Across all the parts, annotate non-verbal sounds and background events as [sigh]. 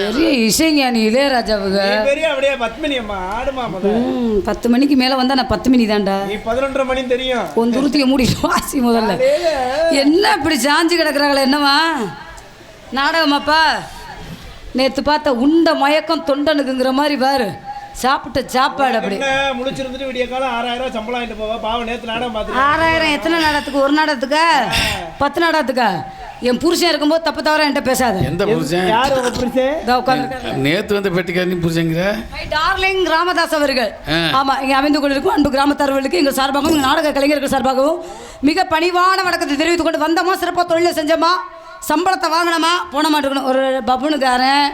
பெரிய இசைஞானி இளையராஜாவுங்க நீ பெரிய அப்படியே பத்மினி அம்மா ஆடுமா ம், பத்து மணிக்கு மேல வந்தா நான் பத்து மணி தான்டா. நீ பதினொன்றரை மணி தெரியும். உன் துருத்திய மூடி வாசி முதல்ல. என்ன இப்படி சாஞ்சு கிடக்குறாங்களே என்னவா நாடகமாப்பா? நேத்து பார்த்த உண்ட மயக்கம் தொண்டனுக்குங்கிற மாதிரி பாரு. சாப்பிட்ட சாப்பாடு அப்படி. முடிச்சிருந்துட்டு விடிய காலம் ஆறாயிரம் சம்பளம் வாங்கிட்டு போவா? பாவம் நேத்து நாடகம் பார்த்துட்டு ஆறாயிரம் எத்தனை நாடகத்துக்கு? ஒரு நாடகத்துக்கா? பத்து நாடகத்துக்கா? என் புருஷன் இருக்கும்போது தப்பு தவிர என்கிட்ட பேசாத. எந்த புருஷன்? யார் உங்க புருஷன். நேத்து வந்து பெட்டிக்காரனி புருஷங்கிற? மை டார்லிங் ராமதாஸ் அவர்கள். ஆமா இங்க அமைந்து கொண்டிருக்கும் அன்பு கிராமத்தார்களுக்கு எங்கள் சார்பாகவும் நாடக கலைஞர்கள் சார்பாகவும் மிக பணிவான வணக்கத்தை தெரிவித்துக் கொண்டு வந்தோமா? சிறப்பாக தொழிலை செஞ்சோமா? சம்பளத்தை வாங்கினோமா? போன மாட்டேக்கணும் ஒரு பப்புனுக்காரன்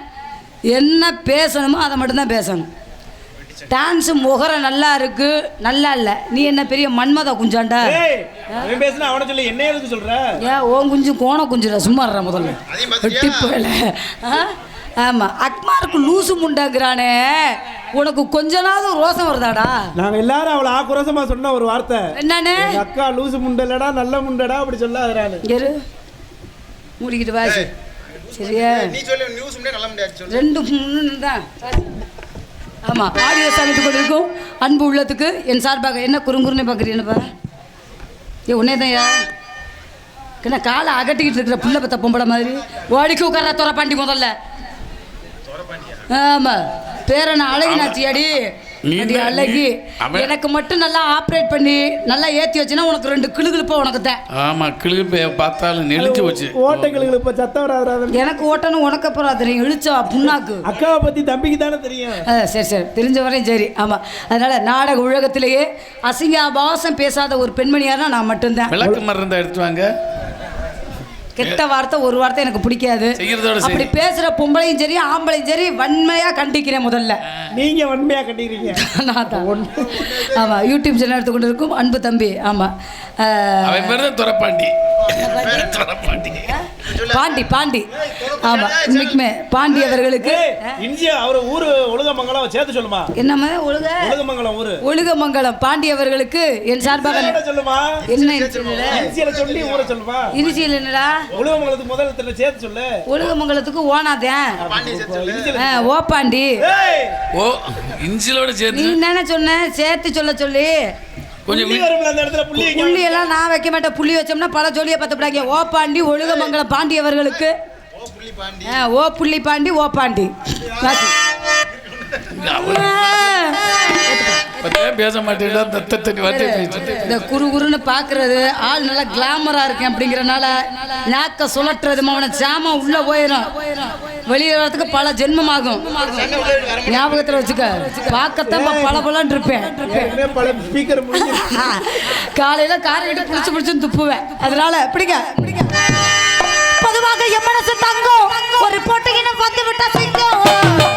என்ன பேசணுமோ அதை மட்டும்தான் பேசணும். டான்ஸு முகரம் நல்லா இருக்கு. நல்லா இல்லை. நீ என்ன பெரிய மன்மத குஞ்சாண்டா? பேசுனா அவன சொல்லி. என்ன சொல்ற? ஏன் ஓன் குஞ்சு கோண குஞ்சுடா. சும்மா இருடா முதல்ல? போயல. ஆமா. அக்மாருக்கு லூசு முண்டாங்கிறானே. உனக்கு கொஞ்ச நாள் ரோசம் வருதாடா? நாங்க எல்லாரும் அவளை ஆக்ரோஷமா சொன்ன ஒரு வார்த்தை. என்னன்னு? அக்கா லூசு முண்டலடா நல்ல முண்டடா அப்படி சொல்லாதறானு இரு. மூடிக்கிட்டு வாசி சரியா? நீ சொல்லு நியூஸ் முடியாது நல்ல சொல்லு. ரெண்டு மூணு தான். ஆமாம் ஆடியோ சமைத்து கொண்டிருக்கும். அன்பு உள்ளத்துக்கு என் சார்பாக என்ன குறுங்குறுன்னு பார்க்குறீங்கப்பா ஏ உன்னே தான் என்ன காலை அகட்டிக்கிட்டு இருக்கிற புள்ள பத்த பொம்பளை மாதிரி? ஓடிக்கு உட்கார துறை பாண்டி முதல்ல ஆமா. பேரனை அழகினாச்சி அடி தான் அழகி எனக்கு மட்டும் நல்லா ஆப்ரேட் பண்ணி நல்லா ஏற்றி வச்சுன்னா உனக்கு ரெண்டு கிளுகிழுப்பா உனக்கு தான் ஆமா கிளிப்பு பார்த்தாலும் நெளிச்சு போச்சு. ஓட்டைகளுக்கு இப்ப சத்தம் வராது எனக்கு ஓட்டணும் உனக்கு அப்புறம் தெரியும் இழுச்சா புண்ணாக்கு. அக்காவை பத்தி தம்பிக்கு தானே தெரியும். சரி சரி. தெரிஞ்ச வரையும் சரி. ஆமாம் அதனால் நாடக உலகத்திலேயே அசிங்காபாசம் பேசாத ஒரு பெண்மணியானா நான் மட்டும்தான். விளக்கு மருந்து எடுத்து வாங்க. கெட்ட வார்த்தை ஒரு வார்த்தை எனக்கு பிடிக்காது. அப்படி பேசுகிற பொம்பளையும் சரி ஆம்பளையும் சரி வன்மையாக கண்டிக்கிறேன் முதல்ல. நீங்க வன்மையா கட்டிக்கிறீங்க [laughs] நான் தான். ஆமாம் யூடியூப் சேனல் எடுத்துக்கொண்டு இருக்கும் அன்பு தம்பி. ஆமாம் அவன் பாண்டி பாண்டி. ஆமாம் இன்னைக்குமே பாண்டி அவர்களுக்கு இஞ்சி அவரு ஊரு ஒழுகமங்கலம் சேர்த்து சொல்லுமா? என்னம்மா ஒழுக? ஒழுகமங்கலம் ஊரு. ஒழுகமங்கலம். பாண்டி அவர்களுக்கு என் சார்பாக சொல்லுமா? என்ன இஞ்சியில சொல்லி ஊரை சொல்லுமா? இனிச்சியல் என்னடா? ஒழுகமங்கலத்துக்கு முதல் இடத்துல சேர்த்து சொல்லு. ஒழுகமங்கலத்துக்கு ஓனாதேன் ஓப்பாண்டி ஏய்! ஓ இஞ்சிலோட நீ சேர்த்து என்ன சொன்ன? சேர்த்து சொல்ல சொல்லி. கொஞ்சம் வரும்ல அந்த இடத்துல புள்ளி எல்லாம் நான் வைக்க மாட்டேன். புள்ளி வச்சோம்னா பல ஜோலியை பத்தப்படாங்க. ஓப்பாண்டி ஒழுகமங்கலம் பாண்டி அவர்களுக்கு. ஓ புள்ளி பாண்டி. ஓ புள்ளி பாண்டி ஓ பாண்டி. பேச தத்த தண்ணி பேசிட்டு இந்த குரு குருன்னு பாக்குறது ஆள் நல்லா கிளாமரா இருக்கேன் அப்படிங்கறனால நாக்க சுழற்றுறது அவனை சாமா உள்ள போயிடும் வெளியே வரதுக்கு பல ஜென்மமாகும். ஞாபகத்துல வச்சுக்க பார்க்கத்தான் பல இருப்பேன் காலையில காரை விட்டு புடிச்சு புடிச்சு துப்புவேன். அதனால பிடிக்க பொதுவாக என் மனசு தங்கம். ஒரு போட்டியின வந்து விட்டா சிங்கம்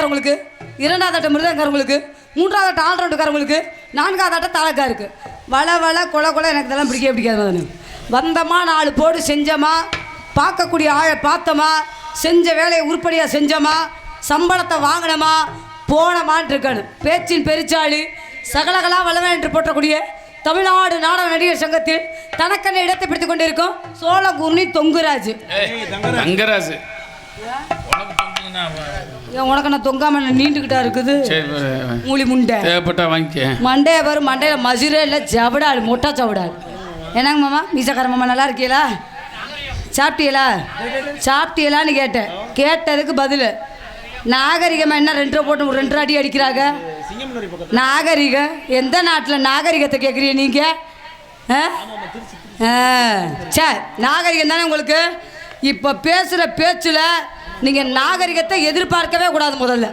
மெட்டிக்காரவங்களுக்கு இரண்டாவது ஆட்டம் மிருதங்காரவங்களுக்கு மூன்றாவது ஆட்டம் ஆல்ரவுண்டுக்காரவங்களுக்கு நான்காவது ஆட்டம் தாளக்காருக்கு. வள வள கொல கொல எனக்கு இதெல்லாம் பிடிக்கவே பிடிக்காது நான். வந்தமா நாலு போடு செஞ்சோமா. பார்க்கக்கூடிய ஆழை பார்த்தோமா. செஞ்ச வேலையை உருப்படியாக செஞ்சோமா. சம்பளத்தை வாங்கினோமா. போனமான் இருக்கணும். பேச்சின் பெருச்சாளி. சகலகலா வல்லவன் என்று போற்றக்கூடிய தமிழ்நாடு நாடக நடிகர் சங்கத்தில் தனக்கென்ன இடத்தை பிடித்துக் கொண்டிருக்கும் சோழகுர்ணி தொங்குராஜ். தங்கராஜு. ஏன் உனக்கு நான் தொங்காம நீண்டுக்கிட்டா இருக்குது? மூலி முண்டை. தேவைப்பட்டா வாங்கிக்க. மண்டையை பாரு மண்டையில் மசுரே இல்லை ஜவடாள் மொட்டா சவடாள் என்னங்க மாமா மீசக்கார மாமா நல்லா இருக்கீங்களா சாப்பிட்டீங்களா சாப்பிட்டீங்களான்னு கேட்டேன். கேட்டதுக்கு பதில். நாகரிகமா என்ன ரெண்டு போட்டு ரெண்டு அடி அடிக்கிறாங்க? நாகரிகம் எந்த நாட்டில் நாகரிகத்தை கேட்குறீங்க நீங்கள் சரி நாகரிகம் தானே உங்களுக்கு? இப்போ பேசுகிற பேச்சில் நீங்கள் நாகரிகத்தை எதிர்பார்க்கவே கூடாது முதல்ல.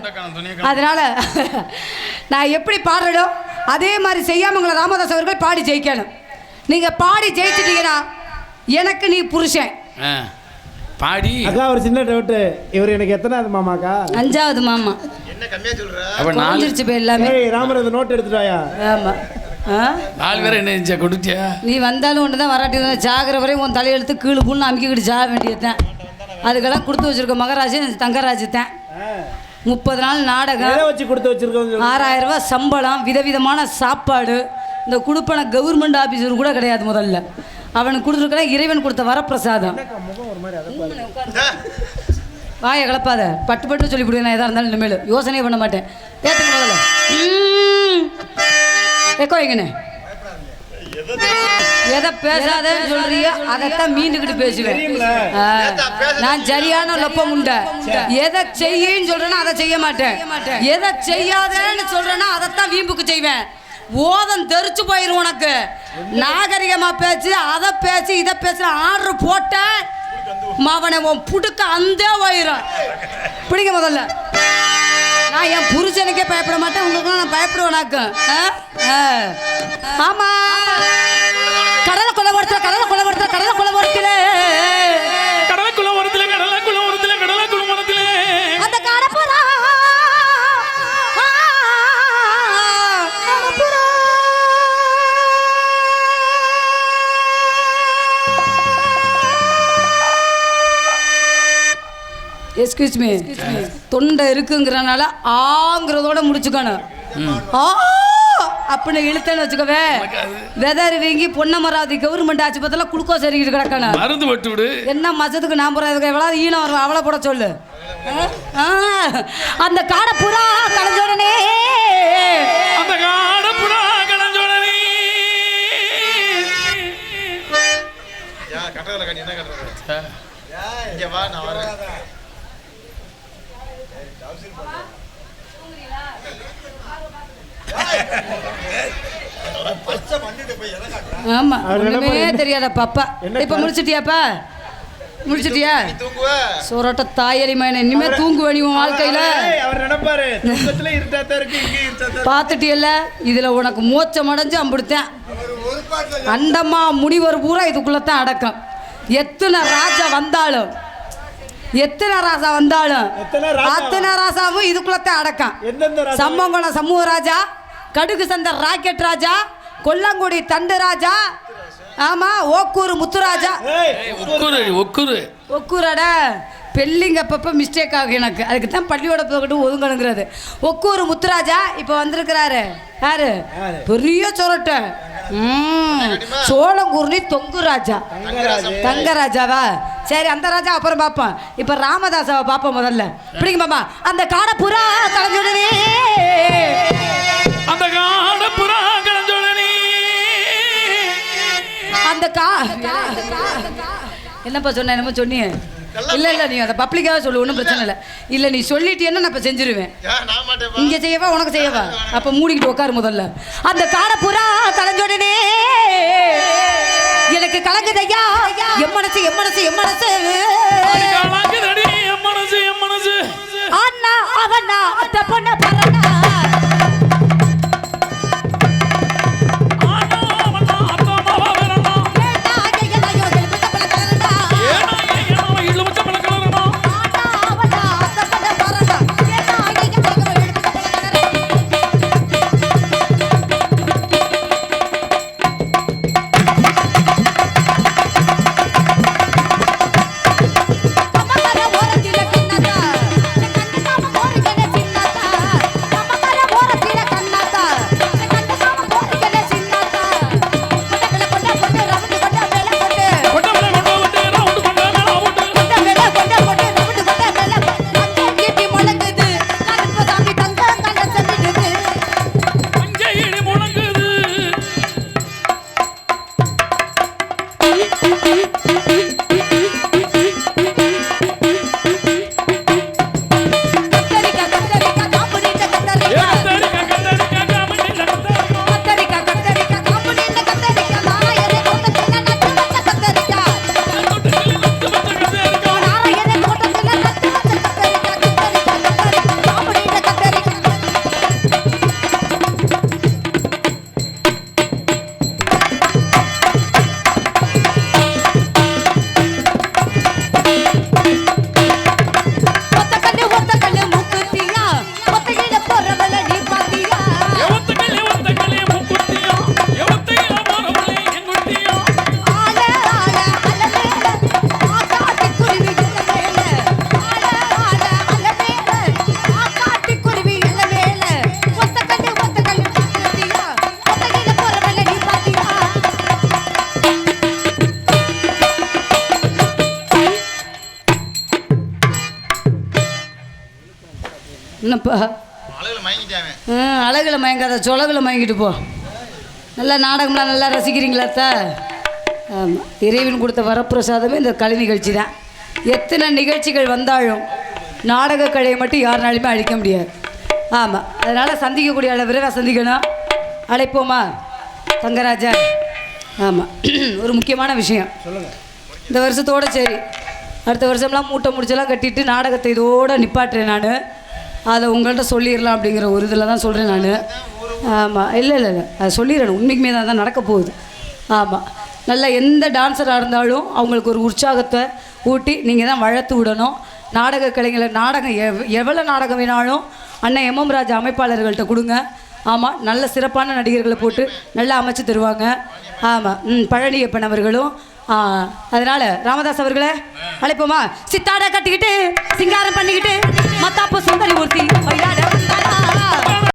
அதனால் [laughs] நான் எப்படி பாடுறோ அதே மாதிரி செய்யாமங்கள ராமதாஸ் அவர்கள் பாடி ஜெயிக்கணும். நீங்கள் பாடி ஜெயிச்சிட்டீங்கன்னா எனக்கு நீ புருஷன். பாடி. அக்கா ஒரு சின்ன டவுட்டு இவர் எனக்கு எத்தனாவது மாமாக்கா? அஞ்சாவது மாமா. என்ன கம்மியா சொல்ற? அப்ப நாலு போய் எல்லாமே. ஏய் ராமர் இந்த நோட் எடுத்துட்டு வாயா ஆமாம் ஆ? நாலு பேரை என்ன செஞ்சா கொடுத்தியா? நீ வந்தாலும் ஒன்று தான் வராட்டி தான் சாகிற வரையும் உன் தலையெழுத்து கீழு புண்ணு அமுக்கிக்கிட்டு சாக வேண்டியதுதான். அதுக்கெல்லாம் கொடுத்து வச்சிருக்க மகராஜ் தங்கராஜ் தான் முப்பது நாள் நாடகம் வச்சு கொடுத்து வச்சிருக்கோம் ஆறாயிரம் ரூபாய் சம்பளம் விதவிதமான சாப்பாடு. இந்த குடுப்பன கவர்மெண்ட் ஆஃபீஸர் கூட கிடையாது முதல்ல. அவனுக்கு கொடுத்துருக்கிற இறைவன் கொடுத்த வரப்பிரசாதம். வாயை கலப்பாத. பட்டு பட்டு சொல்லி கொடுங்க நான் எதாக இருந்தாலும் இனிமேல். யோசனையே பண்ண மாட்டேன். ஏற்றுங்க முதல்ல. எக்கோ எங்கண்ணே எதை பேசாதேன்னு சொல்றியோ அதைத்தான் மீண்டுக்கிட்டு பேசுவேன். நான் சரியான லொப்ப முண்டை எதை செய்யின்னு சொல்றேன்னா அதை செய்ய மாட்டேன். எதை செய்யாதேன்னு சொல்றேன்னா அதைத்தான் வீம்புக்கு செய்வேன். ஓதம் தெரிச்சு போயிரும் உனக்கு. நாகரிகமா பேச்சு அதை பேச்சு இதை பேச ஆர்டர் போட்ட மவனை உன் புடுக்க அந்தே போயிடும் பிடிக்க முதல்ல. நான் என் புருஷனுக்கே பயப்பட மாட்டேன். உங்களுக்கு நான் பயப்படுவேனாக்கு ஆமா. கடலை கொலை கொடுத்த கடலை கொலை கொடுத்த கடலை கொலை எஸ்கியூஸ் மீ தொண்டை இருக்குங்கிறனால ஆங்கிறதோட முடிச்சுக்கணும். ஆ! அப்படின்னு இழுத்தேன்னு வச்சுக்கவே வெதர் வீங்கி பொன்னமராவதி கவர்மெண்ட் பார்த்தா குளுக்கோஸ் எறிக்கிட்டு கிடக்கணும். மருந்து போட்டு விடு. என்ன மசத்துக்கு நான் போகிறதுக்கு எவ்வளோ ஈனம் வரும்? அவளை போட சொல்லு. ஆ, அந்த காடை புறா கலைஞ்ச உடனே அந்த காடப்புடா கலஞ்சோடனே யா கட்டறதுல கட்டி என்ன கட்டுறது இங்க வா நான் வரேன். ஆமா ஒண்ணுமே தெரியாத பாப்பா. இப்ப முடிச்சிட்டியாப்பா முடிச்சிட்டியா நீ தூங்குவ. சொரட்ட தாயரி மயன இனிமே தூங்குவேணி உன் வாழ்க்கையில. அவர் நினைப்பாரு. தூக்கத்துல இருட்டாத்தான் இருக்கு இங்கே இருட்டாத்தான் பார்த்துட்டியல்ல? இதுல உனக்கு மோச்சம் அடைஞ்சு அம்பிடுத்தேன். அண்டம்மா முனிவர் பூரா இதுக்குள்ளத்தான் அடக்கம். எத்தனை ராஜா வந்தாலும் எத்தனை ராசா வந்தாலும்? அத்தனை ராசாவும் இதுக்குள்ளத்தான் அடக்கம்? சம்மங்குளம் சமூக ராஜா கடுகு சந்த ராக்கெட் ராஜா கொல்லங்குடி தண்டு ராஜா ஆமா ஓக்கூர் முத்துராஜா. ஒக்குரு ஒக்குரு. ஒக்கூராட பெல்லிங்க அப்பப்போ மிஸ்டேக் ஆகும் எனக்கு. அதுக்கு தான் பள்ளியோட போகட்டும் ஒதுங்கணுங்கிறது. ஒக்கூர் முத்துராஜா இப்போ வந்திருக்கிறாரு. யாரு? பெரிய சொரட்டை. ம் சோழங்குருணி தொங்கு ராஜா தங்கராஜாவா? சரி அந்த ராஜா அப்புறம் பார்ப்போம். இப்போ ராமதாசாவை பார்ப்போம் முதல்ல. பிடிங்க பாப்பா அந்த காடை புறா கலைஞ்சுடனே அந்த காடப்புறா அந்த கா என்னப்பா சொன்ன என்னமோ சொன்னியே? இல்லை இல்லை நீ அதை பப்ளிக்காக சொல்லு ஒன்றும் பிரச்சனை இல்லை. இல்லை நீ சொல்லிட்டேன்னா நான் இப்போ செஞ்சிருவேன்? இங்க செய்யவா உனக்கு செய்யவா? அப்ப மூடிக்கிட்டு உட்காரு முதல்ல. அந்த காடை புறா கலைஞ்சோடனே எனக்கு கலங்குதையா? எம் மனசு எம் மனசு எம் மனசு. கலங்குதடி என் மனசு என் மனசு. அண்ணா அவனா அத்த பொண்ண என்னப்பா அழகுல மயங்காத சொலகில் மயங்கிட்டு போ. நல்லா நாடகம்லாம் நல்லா ரசிக்கிறீங்களா அத்தா? ஆமாம் இறைவன் கொடுத்த வரப்பிரசாதமே இந்த கலை நிகழ்ச்சி தான். எத்தனை நிகழ்ச்சிகள் வந்தாலும் நாடக கலையை மட்டும் யாருனாலுமே அழிக்க முடியாது. ஆமாம் அதனால் சந்திக்கக்கூடிய அளவு விரைவாக சந்திக்கணும். அழைப்போமா தங்கராஜா? ஆமாம் [clears throat] ஒரு முக்கியமான விஷயம். சொல்லுங்க. இந்த வருஷத்தோட சரி. அடுத்த வருஷம்லாம் மூட்டை முடிச்செல்லாம் கட்டிட்டு நாடகத்தை இதோட நிப்பாட்டுறேன் நான். அதை உங்கள்கிட்ட சொல்லிடலாம் அப்படிங்கிற ஒரு இதில் தான் சொல்கிறேன் நான். ஆமாம் இல்லை இல்லை இல்லை. அதை சொல்லிடுறேன் உண்மைக்குமே தான் தான் நடக்க போகுது. ஆமாம் நல்லா எந்த டான்ஸராக இருந்தாலும் அவங்களுக்கு ஒரு உற்சாகத்தை ஊட்டி நீங்கள் தான் வளர்த்து விடணும். நாடக கலைஞர் நாடகம் எவ் எவ்வளோ நாடகம் வேணாலும் அண்ணன் எம்எம் ராஜா அமைப்பாளர்கள்ட்ட கொடுங்க. ஆமாம் நல்ல சிறப்பான நடிகர்களை போட்டு நல்லா அமைச்சு தருவாங்க. ஆமாம் ம் பழனியப்பன் அவர்களும் அதனால ராமதாஸ் அவர்களை அழைப்போமா? சித்தாடை கட்டிக்கிட்டு சிங்காரம் பண்ணிக்கிட்டு மத்தாப்பு சுந்தரி ஊர்த்தி மயிலாட